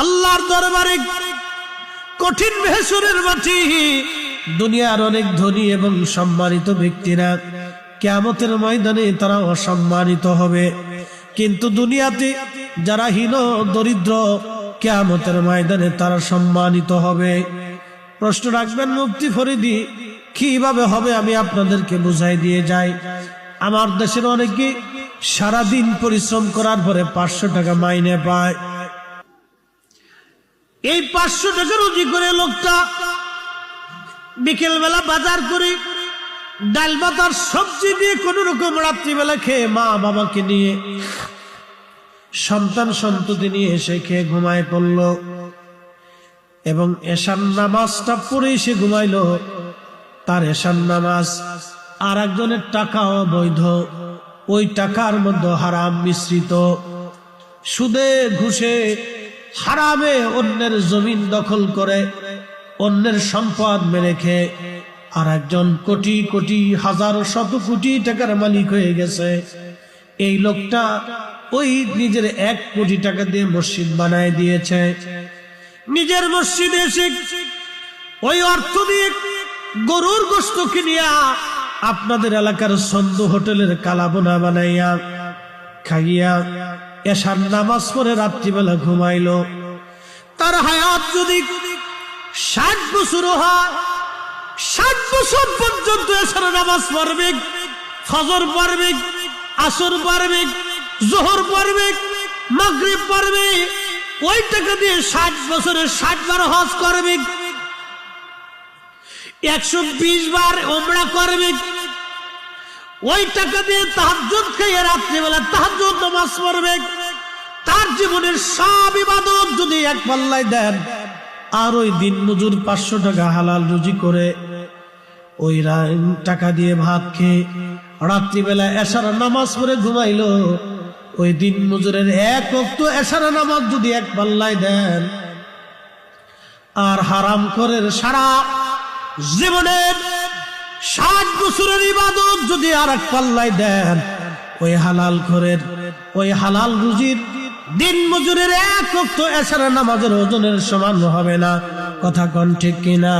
আল্লাহর দরবারে কঠিন ভেসরের মাটি। দুনিয়ার অনেক ধনী এবং সম্মানিত ব্যক্তিরা কেমতের ময়দানে তারা অসম্মানিত হবে। কিন্তু দুনিয়াতে যারা হীন দরিদ্র কেমতের ময়দানে তারা সম্মানিত হবে। প্রশ্ন রাখবেন মুক্তি ফরিদি, কীভাবে হবে আমি আপনাদেরকে বুঝাই দিয়ে যাই। আমার দেশের অনেকে সারাদিন পরিশ্রম করার পরে পাঁচশো টাকা মাইনে পায়। এই পাঁচশো টাকা রুজি করে লোকটা বিকেল বেলা বাজার করে ডাল বাতার সবজি দিয়ে কোন রকম রাত্রিবেলা খেয়ে মা বাবাকে নিয়ে সন্তান সন্ততি নিয়ে এসে খেয়ে ঘুমায় পড়ল। এবং এশান নামাজটা পড়ে সে ঘুমাইলো। তার এশান নামাজ আর একজনের টাকাও বৈধ ওই টাকার মধ্যে হারাম মিশ্রিত। সুদে ঘুষে হারামে অন্যের জমিন দখল করে, অন্যের সম্পদ মেরে খেয়ে, আর একজন কোটি কোটি, হাজার শত কোটি টাকার মালিক হয়ে গেছে। এই লোকটা ওই নিজের এক কোটি টাকা দিয়ে মসজিদ বানায় দিয়েছে। নিজের মসজিদে এসে ওই অর্থ দিয়ে গরুর গোস্ত কিনিয়া আপনাদের এলাকার সন্দ হোটেলের কালাবোনা বানাইয়া খাইয়া এসার নামাজ পড়ে রাত্রিবেলা ঘুমাইলো। তার হায়াত যদি ষাট বছর ষাট বছর পর্যন্ত এসার নামাজ পড়বে, ফজর পড়বে, আসর পড়বে, জোহর পড়বে, মাগরিব পড়বে, ওই টাকা দিয়ে ষাট বছরের ষাট বার হজ করবে, একশো বিশ বার ওমরা করবে ওই টাকা দিয়ে তাহাজ্জুদ খাইয়ে রাত্রিবেলা তাহাজ্জুদ নামাজ পড়বে। তার জীবনের সব ইবাদত যদি এক পাল্লায় দেন, আর ওই দিন মজুর পাঁচশো টাকা হালাল রুজি করে ওই টাকা দিয়ে ভাত খেয়ে রাত্রিবেলা এশারা নামাজ পড়ে ঘুমাইলো, ওই দিন মজুরের এক অক্ত এশারা নামাজ যদি এক পাল্লায় দেন, আর হারাম করে সারা জীবনের ষাট বছরের ইবাদত যদি আর এক পাল্লাই দেন, ওই হালাল ঘরের, ওই হালাল রুজির দিন মজুরের এক অক্ত এছাড়া নামাজের ওজনের সমান হবে না। কথা কন ঠিক কিনা?